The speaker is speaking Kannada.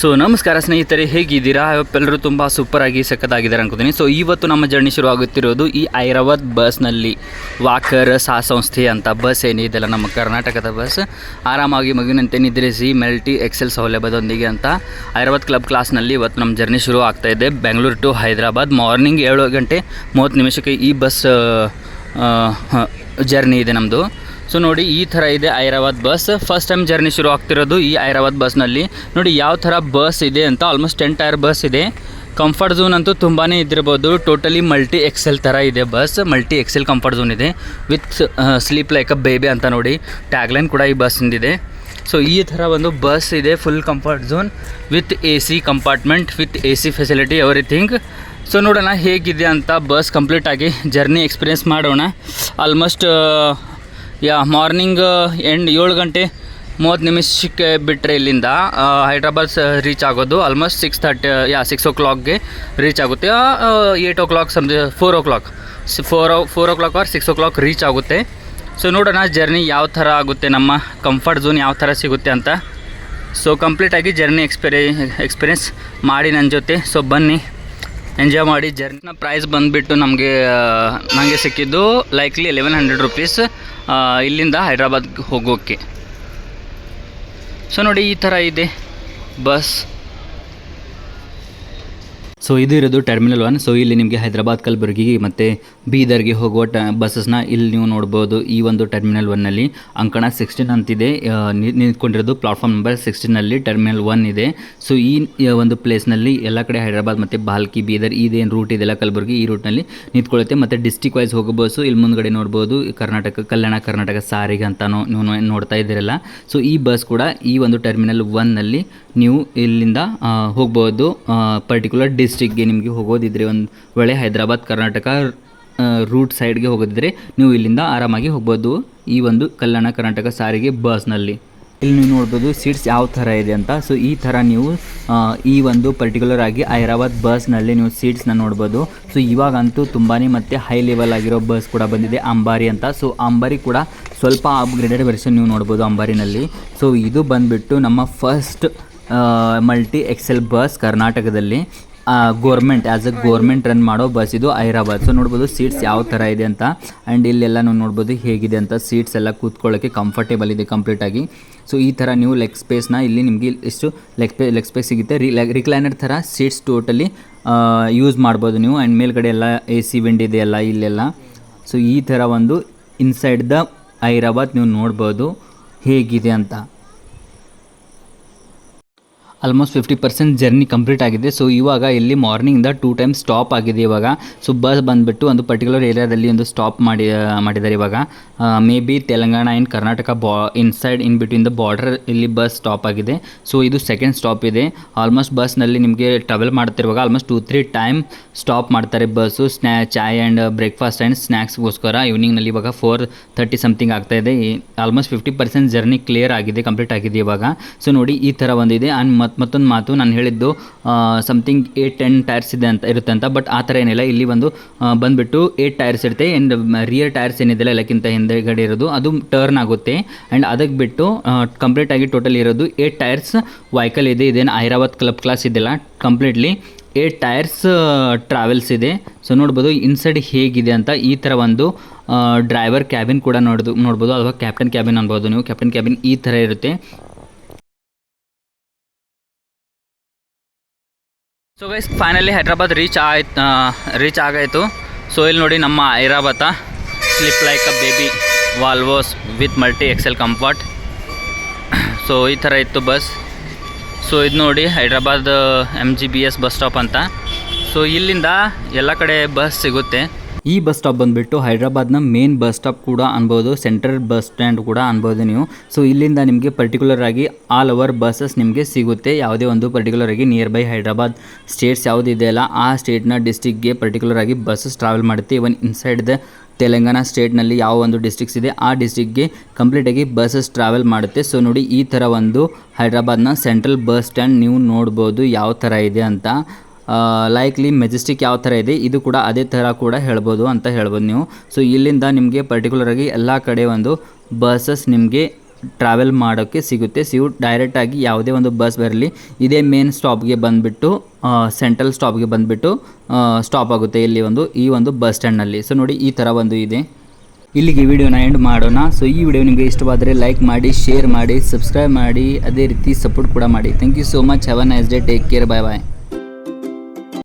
ಸೊ ನಮಸ್ಕಾರ ಸ್ನೇಹಿತರೆ, ಹೇಗಿದ್ದೀರಾ? ಎಲ್ಲರೂ ತುಂಬ ಸೂಪರ್ ಆಗಿ ಸಖತ್ತಾಗಿದ್ದಾರೆ ಅನ್ಕೋತೀನಿ. ಸೊ ಇವತ್ತು ನಮ್ಮ ಜರ್ನಿ ಶುರು ಆಗುತ್ತಿರೋದು ಈ ಐರಾವತ್ ಬಸ್ನಲ್ಲಿ ವಾಕರ್ ಸಾ ಸಂಸ್ಥೆ ಅಂತ ಬಸ್ ಏನಿದೆಲ್ಲ ನಮ್ಮ ಕರ್ನಾಟಕದ ಬಸ್ ಆರಾಮಾಗಿ ಮಗುವಿನಂತೆ ನಿದ್ರಿಸಿ, ಮೆಲ್ಟಿ ಎಕ್ಸೆಲ್ ಸೌಲಭ್ಯದೊಂದಿಗೆ ಅಂತ ಐರಾವತ್ ಕ್ಲಬ್ ಕ್ಲಾಸ್ನಲ್ಲಿ ಇವತ್ತು ನಮ್ಮ ಜರ್ನಿ ಶುರು ಆಗ್ತಾ ಇದೆ. ಬೆಂಗಳೂರು ಟು ಹೈದರಾಬಾದ್. ಮಾರ್ನಿಂಗ್ ಏಳು ಗಂಟೆ ಮೂವತ್ತು ನಿಮಿಷಕ್ಕೆ ಈ ಬಸ್ ಜರ್ನಿ ಇದೆ ನಮ್ಮದು ಸೊ ನೋಡಿ, ಈ ಥರ ಇದೆ Airavat bus. First time journey ಶುರು ಆಗ್ತಿರೋದು ಈ ಐರಾವತ್ ಬಸ್ನಲ್ಲಿ. ನೋಡಿ, ಯಾವ ಥರ ಬಸ್ ಇದೆ ಅಂತ ಆಲ್ಮೋಸ್ಟ್ ಟೆನ್ ಟೈರ್ ಬಸ್ ಇದೆ. ಕಂಫರ್ಟ್ ಝೋನ್ ಅಂತೂ ತುಂಬಾ ಇದ್ದಿರ್ಬೋದು. ಟೋಟಲಿ ಮಲ್ಟಿ ಎಕ್ಸೆಲ್ ಥರ ಇದೆ bus. Multi axle comfort zone ಇದೆ. With sleep like a baby ಅಂತ ನೋಡಿ ಟ್ಯಾಗ್ಲೈನ್ ಕೂಡ ಈ ಬಸ್ಸಿಂದಿದೆ ಸೊ ಈ ಥರ ಒಂದು ಬಸ್ ಇದೆ full comfort zone with A C compartment with A C facility everything so ನೋಡೋಣ ಹೇಗಿದೆ ಅಂತ ಬಸ್ ಕಂಪ್ಲೀಟಾಗಿ ಜರ್ನಿ ಎಕ್ಸ್ಪೀರಿಯೆನ್ಸ್ ಮಾಡೋಣ. ಆಲ್ಮೋಸ್ಟ್ ಯಾ, ಮಾರ್ನಿಂಗ್ ಎಂಡ್ ಏಳು ಗಂಟೆ ಮೂವತ್ತು ನಿಮಿಷಕ್ಕೆ ಬಿಟ್ಟರೆ ಇಲ್ಲಿಂದ ಹೈದ್ರಾಬಾದ್ ರೀಚ್ ಆಗೋದು. Almost six thirty yeah six o ಕ್ಲಾಕ್ಗೆ reach ಆಗುತ್ತೆ. Eight o'clock some four o'clock four o four o'clock or six o'clock reach ಆಗುತ್ತೆ. ಸೊ ನೋಡೋಣ ಜರ್ನಿ ಯಾವ ಥರ ಆಗುತ್ತೆ, ನಮ್ಮ ಕಂಫರ್ಟ್ ಝೋನ್ ಯಾವ ಥರ ಸಿಗುತ್ತೆ ಅಂತ. ಸೊ ಕಂಪ್ಲೀಟಾಗಿ ಜರ್ನಿ ಎಕ್ಸ್ಪೀರಿ ಎಕ್ಸ್ಪೀರಿಯೆನ್ಸ್ ಮಾಡಿ ನನ್ನ ಜೊತೆ. ಸೊ ಬನ್ನಿ. ಎಂಜಾಯ್ ಮಾಡಿ. ಜರ್ನಿನ ಪ್ರೈಸ್ ಬಂದುಬಿಟ್ಟು ನಮಗೆ ನನಗೆ ಸಿಕ್ಕಿದ್ದು ಲೈಕ್ಲಿ ಎಲೆವೆನ್ ಹಂಡ್ರೆಡ್ ರುಪೀಸ್ ಇಲ್ಲಿಂದ ಹೈದ್ರಾಬಾದ್ಗೆ ಹೋಗೋಕ್ಕೆ ಸೊ ನೋಡಿ ಈ ಥರ ಇದೆ. ಬಸ್ ಸೊ ಇದು ಇರೋದು ಟರ್ಮಿನಲ್ ಒನ್ ಸೊ ಇಲ್ಲಿ ನಿಮಗೆ ಹೈದರಾಬಾದ್, ಕಲಬುರಗಿ ಮತ್ತು ಬೀದರ್ಗೆ ಹೋಗುವ ಟ, ಬಸ್ಸಸ್ನ ಇಲ್ಲಿ ನೀವು ನೋಡ್ಬೋದು ಈ ಒಂದು ಟರ್ಮಿನಲ್ ಒನ್ನಲ್ಲಿ ಅಂಕಣ ಸಿಕ್ಸ್ಟೀನ್ ಅಂತಿದೆ. ನಿಂತ್ಕೊಂಡಿರೋದು ಪ್ಲಾಟ್ಫಾರ್ಮ್ ನಂಬರ್ ಸಿಕ್ಸ್ಟೀನಲ್ಲಿ ಟರ್ಮಿನಲ್ ಒನ್ ಇದೆ. ಸೊ ಈ ಒಂದು ಪ್ಲೇಸ್ನಲ್ಲಿ ಎಲ್ಲ ಕಡೆ ಹೈದರಾಬಾದ್ ಮತ್ತು ಬಾಲ್ಕಿ, ಬೀದರ್ ಇದೇನು ರೂಟ್ ಇದೆಲ್ಲ ಕಲಬುರಗಿ ಈ ರೂಟ್ನಲ್ಲಿ ನಿಂತ್ಕೊಳ್ಳುತ್ತೆ. ಮತ್ತು ಡಿಸ್ಟಿಕ್ ವೈಸ್ ಹೋಗೋ ಬಸ್ಸು ಇಲ್ಲಿ ಮುಂದ್ಗಡೆ ನೋಡ್ಬೋದು ಕರ್ನಾಟಕ, ಕಲ್ಯಾಣ, ಕರ್ನಾಟಕ, ಸಾರಿಗೆ ಅಂತಾನು ನೀವು ನೋಡ್ತಾ ಇದ್ದೀರಲ್ಲ. ಸೊ ಈ ಬಸ್ ಕೂಡ ಈ ಒಂದು ಟರ್ಮಿನಲ್ ಒನ್ನಲ್ಲಿ ನೀವು ಇಲ್ಲಿಂದ ಹೋಗ್ಬೋದು. ಪರ್ಟಿಕ್ಯುಲರ್ ಡಿಸ್ಟಿಕ್ಗೆ ನಿಮಗೆ ಹೋಗೋದಿದ್ರೆ, ಒಂದು ವೇಳೆ ಹೈದರಾಬಾದ್, ಕರ್ನಾಟಕ ರೂಟ್ ಸೈಡ್ಗೆ ಹೋಗೋದಿದ್ರೆ ನೀವು ಇಲ್ಲಿಂದ ಆರಾಮಾಗಿ ಹೋಗ್ಬೋದು. ಈ ಒಂದು ಕಲ್ಯಾಣ ಕರ್ನಾಟಕ ಸಾರಿಗೆ ಬಸ್ನಲ್ಲಿ ಇಲ್ಲಿ ನೀವು ನೋಡ್ಬೋದು ಸೀಟ್ಸ್ ಯಾವ ಥರ ಇದೆ ಅಂತ. ಸೊ ಈ ಥರ ನೀವು ಈ ಒಂದು ಪರ್ಟಿಕ್ಯುಲರ್ ಆಗಿ ಹೈದರಾಬಾದ್ ಬಸ್ನಲ್ಲಿ ನೀವು ಸೀಟ್ಸ್ನ ನೋಡ್ಬೋದು. ಸೊ ಇವಾಗಂತೂ ತುಂಬಾ ಮತ್ತು ಹೈ ಲೆವೆಲ್ ಆಗಿರೋ ಬಸ್ ಕೂಡ ಬಂದಿದೆ, ಅಂಬಾರಿ ಅಂತ. ಸೊ ಅಂಬಾರಿ ಕೂಡ ಸ್ವಲ್ಪ ಅಪ್ಗ್ರೇಡೆಡ್ ವೆರ್ಷನ್ ನೀವು ನೋಡ್ಬೋದು ಅಂಬಾರಿನಲ್ಲಿ. ಸೊ ಇದು ಬಂದುಬಿಟ್ಟು ನಮ್ಮ ಫಸ್ಟ್ ಮಲ್ಟಿ ಎಕ್ಸೆಲ್ ಬಸ್ ಕರ್ನಾಟಕದಲ್ಲಿ government as a government run ಮಾಡೋ ಬಸ್ ಇದು ಹೈದರಾಬಾದ್. ಸೊ ನೋಡ್ಬೋದು ಸೀಟ್ಸ್ ಯಾವ ಥರ ಇದೆ ಅಂತ. ಆ್ಯಂಡ್ ಇಲ್ಲೆಲ್ಲ ನೀವು ನೋಡ್ಬೋದು ಹೇಗಿದೆ ಅಂತ. ಸೀಟ್ಸ್ ಎಲ್ಲ ಕೂತ್ಕೊಳ್ಳೋಕ್ಕೆ ಕಂಫರ್ಟೇಬಲ್ ಇದೆ ಕಂಪ್ಲೀಟಾಗಿ ಸೊ ಈ ಥರ ನೀವು ಲೆಗ್ ಸ್ಪೇಸ್ನ ಇಲ್ಲಿ ನಿಮಗೆ ಇಷ್ಟು ಲೆಗ್ ಸ್ಪೇ ಲೆಗ್ ಸ್ಪೇಸ್ ಸಿಗುತ್ತೆ. ರಿ ರಿಕ್ಲೈನರ್ ಥರ ಸೀಟ್ಸ್ ಟೋಟಲಿ ಯೂಸ್ ಮಾಡ್ಬೋದು ನೀವು. ಆ್ಯಂಡ್ ಮೇಲ್ಗಡೆ ಎಲ್ಲ ಎ ಸಿ ವಿಂಡ್ ಇದೆ ಎಲ್ಲ ಇಲ್ಲೆಲ್ಲ. ಸೊ ಈ ಥರ ಒಂದು ಇನ್ಸೈಡ್ ದ ಹೈದರಾಬಾದ್ ನೀವು ನೋಡ್ಬೋದು ಹೇಗಿದೆ ಅಂತ. Almost fifty percent journey complete ಆಗಿದೆ. ಸೊ ಇವಾಗ ಇಲ್ಲಿ ಮಾರ್ನಿಂಗಿಂದ ಟೂ ಟೈಮ್ ಸ್ಟಾಪ್ ಆಗಿದೆ ಇವಾಗ. ಸೊ ಬಸ್ ಬಂದುಬಿಟ್ಟು ಒಂದು ಪರ್ಟಿಕ್ಯುಲರ್ ಏರಿಯಾದಲ್ಲಿ ಒಂದು ಸ್ಟಾಪ್ ಮಾಡಿ ಮಾಡಿದ್ದಾರೆ ಇವಾಗ. May be Telangana and Karnataka ಬಾ inside in between the border ಇಲ್ಲಿ ಬಸ್ ಸ್ಟಾಪ್ ಆಗಿದೆ. ಸೊ ಇದು ಸೆಕೆಂಡ್ ಸ್ಟಾಪ್ ಇದೆ. ಆಲ್ಮೋಸ್ಟ್ ಬಸ್ನಲ್ಲಿ ನಿಮಗೆ travel ಮಾಡ್ತಿರುವಾಗ almost two three time stop ಮಾಡ್ತಾರೆ ಬಸ್ಸು ಸ್ನ್ಯಾ ಚಾಯ್ ಆ್ಯಂಡ್ ಬ್ರೇಕ್ಫಾಸ್ಟ್ ಆ್ಯಂಡ್ ಸ್ನ್ಯಾಕ್ಸ್ಗೋಸ್ಕರ ಈವ್ನಿಂಗ್ನಲ್ಲಿ ಇವಾಗ ಫೋರ್ ತರ್ಟಿ ಸಮಥಿಂಗ್ ಆಗ್ತಾ ಇದೆ. Almost fifty percent journey clear ಆಗಿದೆ ಕಂಪ್ಲೀಟ್ ಆಗಿದೆ ಇವಾಗ. ಸೊ ನೋಡಿ ಈ ಥರ ಒಂದಿದೆ. ಆ್ಯಂಡ್ ಮತ್ತು ಮತ್ತೊಂದು ಮಾತು ನಾನು ಹೇಳಿದ್ದು ಸಮಥಿಂಗ್ ಏಟ್ ಟೆನ್ ಟೈರ್ಸ್ ಇದೆ ಅಂತ ಇರುತ್ತೆ ಅಂತ ಬಟ್ ಆ ಥರ ಏನಿಲ್ಲ. ಇಲ್ಲಿ ಒಂದು ಬಂದುಬಿಟ್ಟು ಏಟ್ ಟೈರ್ಸ್ ಇರುತ್ತೆ. ಆ್ಯಂಡ್ ರಿಯರ್ ಟೈರ್ಸ್ ಏನಿದೆಲ್ಲ ಎಲ್ಲಕ್ಕಿಂತ ಹಿಂದೆಗಡೆ ಇರೋದು, ಅದು ಟರ್ನ್ ಆಗುತ್ತೆ. ಆ್ಯಂಡ್ ಅದಕ್ಕೆ ಬಿಟ್ಟು ಕಂಪ್ಲೀಟ್ ಆಗಿ ಟೋಟಲ್ ಇರೋದು ಏಟ್ ಟೈರ್ಸ್ ವೈಕಲ್ ಇದೆ. ಇದೇನು ಐರಾವತ್ ಕ್ಲಬ್ ಕ್ಲಾಸ್ ಇದೆಲ್ಲ ಕಂಪ್ಲೀಟ್ಲಿ ಏಟ್ ಟೈರ್ಸ್ ಟ್ರಾವೆಲ್ಸ್ ಇದೆ. ಸೊ ನೋಡ್ಬೋದು ಇನ್ಸೈಡ್ ಹೇಗಿದೆ ಅಂತ. ಈ ಥರ ಒಂದು ಡ್ರೈವರ್ ಕ್ಯಾಬಿನ್ ಕೂಡ ನೋಡೋದು ನೋಡ್ಬೋದು. ಅಥವಾ ಕ್ಯಾಪ್ಟನ್ ಕ್ಯಾಬಿನ್ ಅನ್ಬೋದು ನೀವು. ಕ್ಯಾಪ್ಟನ್ ಕ್ಯಾಬಿನ್ ಈ ಥರ ಇರುತ್ತೆ. So guys finally Hyderabad reach ಆಯ್ತು ರೀಚ್ ಆಗಾಯಿತು ಸೊ ಇಲ್ಲಿ ನೋಡಿ ನಮ್ಮ Airavat sleep like a baby Volvos with multi axle comfort so ಈ ಥರ ಇತ್ತು ಬಸ್ ಸೊ ಇದು ನೋಡಿ Hyderabad M G B S bus stop ಅಂತ. ಸೊ ಇಲ್ಲಿಂದ ಎಲ್ಲ ಕಡೆ ಬಸ್ ಸಿಗುತ್ತೆ. ಈ ಬಸ್ ಸ್ಟಾಪ್ ಬಂದುಬಿಟ್ಟು ಹೈದ್ರಾಬಾದ್ನ ಮೇನ್ ಬಸ್ ಸ್ಟಾಪ್ ಕೂಡ ಅನ್ಬೋದು ಸೆಂಟ್ರಲ್ ಬಸ್ ಸ್ಟ್ಯಾಂಡ್ ಕೂಡ ಅನ್ಬೋದು ನೀವು. ಸೊ ಇಲ್ಲಿಂದ ನಿಮಗೆ ಪರ್ಟಿಕ್ಯುಲರ್ ಆಗಿ ಆಲ್ ಓವರ್ ಬಸ್ಸಸ್ ನಿಮಗೆ ಸಿಗುತ್ತೆ. ಯಾವುದೇ ಒಂದು ಪರ್ಟಿಕ್ಯುಲರ್ ಆಗಿ ನಿಯರ್ ಬೈ ಹೈದ್ರಾಬಾದ್ ಸ್ಟೇಟ್ಸ್ ಯಾವುದಿದೆಯಲ್ಲ ಆ ಸ್ಟೇಟ್ನ ಡಿಸ್ಟಿಕ್ಗೆ ಪರ್ಟಿಕ್ಯುಲರ್ ಆಗಿ ಬಸ್ಸಸ್ ಟ್ರಾವೆಲ್ ಮಾಡುತ್ತೆ. ಇವನ್ ಇನ್ಸೈಡ್ ದ ತೆಲಂಗಾಣ ಸ್ಟೇಟ್ನಲ್ಲಿ ಯಾವ ಒಂದು ಡಿಸ್ಟಿಕ್ಸ್ ಇದೆ, ಆ ಡಿಸ್ಟಿಕ್ಗೆ ಕಂಪ್ಲೀಟಾಗಿ ಬಸ್ಸಸ್ ಟ್ರಾವೆಲ್ ಮಾಡುತ್ತೆ. ಸೊ ನೋಡಿ ಈ ಥರ ಒಂದು ಹೈದ್ರಾಬಾದ್ನ ಸೆಂಟ್ರಲ್ ಬಸ್ ಸ್ಟ್ಯಾಂಡ್ ನೀವು ನೋಡ್ಬೋದು, ಯಾವ ಥರ ಇದೆ ಅಂತ. ಲೈಕ್ಲಿ ಮೆಜೆಸ್ಟಿಕ್ ಯಾವ ಥರ ಇದೆ, ಇದು ಕೂಡ ಅದೇ ಥರ ಕೂಡ ಹೇಳ್ಬೋದು ಅಂತ ಹೇಳ್ಬೋದು ನೀವು. ಸೊ ಇಲ್ಲಿಂದ ನಿಮಗೆ ಪರ್ಟಿಕ್ಯುಲರಾಗಿ ಎಲ್ಲ ಕಡೆ ಒಂದು ಬಸ್ಸಸ್ ನಿಮಗೆ ಟ್ರಾವೆಲ್ ಮಾಡೋಕ್ಕೆ ಸಿಗುತ್ತೆ. ಸೊ ಡೈರೆಕ್ಟಾಗಿ ಯಾವುದೇ ಒಂದು ಬಸ್ ಬರಲಿ, ಇದೇ ಮೇನ್ ಸ್ಟಾಪ್ಗೆ ಬಂದುಬಿಟ್ಟು ಸೆಂಟ್ರಲ್ ಸ್ಟಾಪ್ಗೆ ಬಂದುಬಿಟ್ಟು ಸ್ಟಾಪ್ ಆಗುತ್ತೆ ಇಲ್ಲಿ ಒಂದು, ಈ ಒಂದು ಬಸ್ ಸ್ಟ್ಯಾಂಡ್ನಲ್ಲಿ ಸೊ ನೋಡಿ ಈ ಥರ ಒಂದು ಇದೆ. ಇಲ್ಲಿಗೆ ವಿಡಿಯೋನ ಎಂಡ್ ಮಾಡೋಣ. ಸೊ ಈ ವಿಡಿಯೋ ನಿಮಗೆ ಇಷ್ಟವಾದರೆ ಲೈಕ್ ಮಾಡಿ ಶೇರ್ ಮಾಡಿ ಸಬ್ಸ್ಕ್ರೈಬ್ ಮಾಡಿ, ಅದೇ ರೀತಿ ಸಪೋರ್ಟ್ ಕೂಡ ಮಾಡಿ. Thank you so much have a nice day take care bye bye